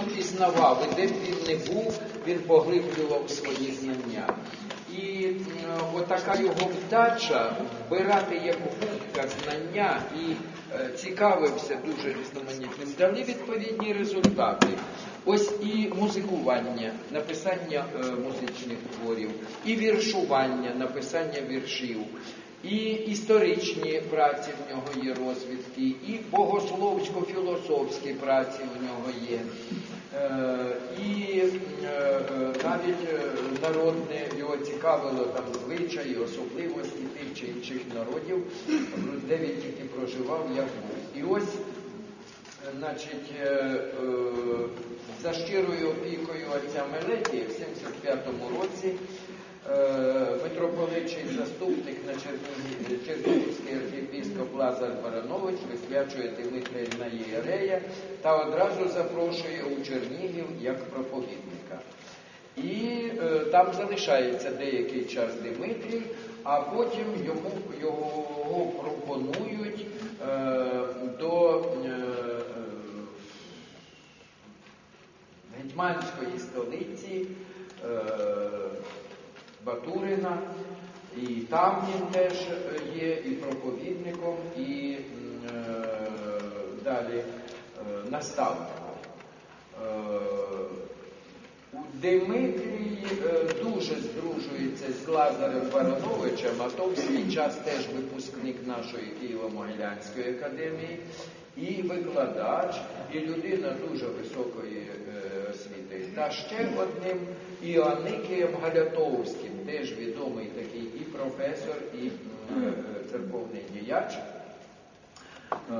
пізнавав, і де б він не був, він поглиблював свої знання. І е, отака його вдача вбирати як губка знання і е, цікавився дуже різноманітним, дали відповідні результати. Ось і музикування, написання е, музичних творів, і віршування, написання віршів, і історичні праці в нього є розвідки, і богословсько-філософські праці у нього є. Е, І е, е, навіть народне його цікавило там звичаї, особливості тих чи інших народів, де він тільки проживав, як був. І ось Значить, за щирою опікою отця Мелетії в 75-му році митрополитчий заступник на Чернігів, Чернігівський архієпископ Лазар Баранович висвячує на Єрея та одразу запрошує у Чернігів як проповідника. І е, там залишається деякий час Дмитрій, а потім йому його пропонують е, до е, е, гетьманської столиці е, Батурина. І там він теж є і проповідником, і е, далі е, наставником. Е, у Димитрій е, дуже здружується з Лазарем Барановичем, а то в свій час теж випускник нашої Києво-Могилянської академії, і викладач, і людина дуже високої освіти. Та ще одним Іоанникієм Галятовським, теж відомий такий і професор, і е, церковний діяч е,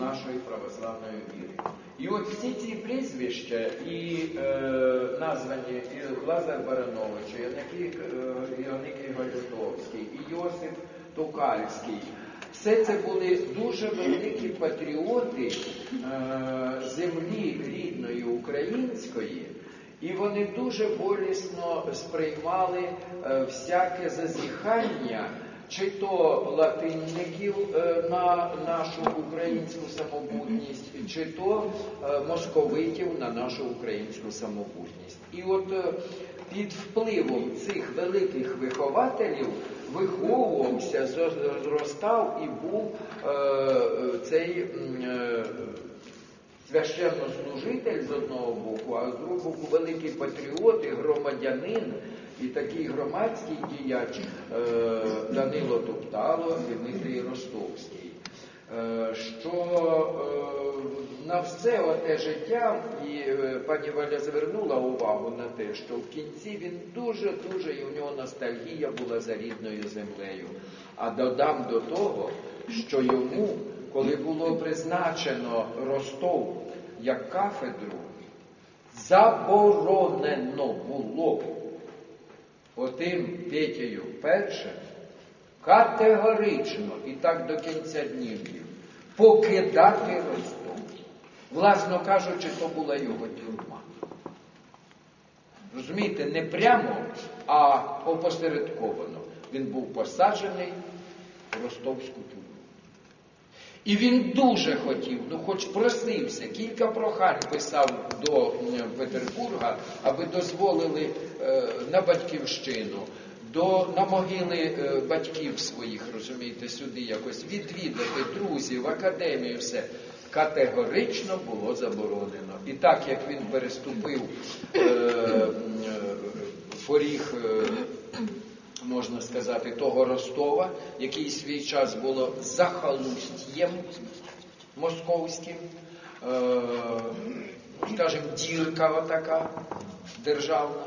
нашої православної віри. І от всі ці прізвища і е, названі і Лазар Баранович, і Яникій е, Іоанникій Галютовський, і Йосип Токальський. Все це були дуже великі патріоти е, землі рідної української, і вони дуже болісно сприймали е, всяке зазіхання чи то латинників е, на нашу українську самобутність, чи то московитів на нашу українську самобутність. І от під впливом цих великих вихователів виховувався, зростав і був е, е, цей е, священнослужитель з одного боку, а з другого боку великий патріот і громадянин, і такий громадський діяч Данило Топтало, Дмитрій Ростовський. Е, Що е, на все оте життя, і е, пані Валя звернула увагу на те, що в кінці він дуже-дуже, і у нього ностальгія була за рідною землею. А додам до того, що йому, коли було призначено Ростов як кафедру, заборонено було отим Петєю першим категорично і так до кінця днів покидати Ростов. Власно кажучи, то була його тюрма. Розумієте, не прямо, а опосередковано. Він був посаджений в ростовську тюрму. І він дуже хотів, ну хоч просився, кілька прохань писав до Петербурга, аби дозволили е, на батьківщину, до, на могили е, батьків своїх, розумієте, сюди якось відвідати друзів, академію, все. Категорично було заборонено. І так як він переступив е, е, поріг. Е, можна сказати, того Ростова, який свій час було захолустьєм московським, е, скажімо, дірка така державна,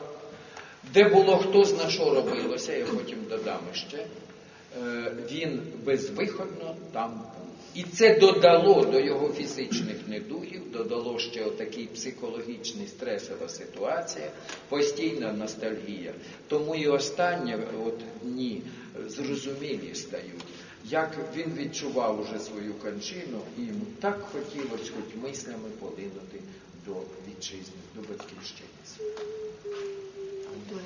де було хто зна що робилося, я потім додам ще, е, він безвиходно там був. І це додало до його фізичних недугів, додало ще отакий психологічний стресова ситуація, постійна ностальгія. Тому і останні от дні зрозумілі стають, як він відчував уже свою кончину, і йому так хотілося хоч мислями полинути до вітчизни, до батьківщини. Дякую.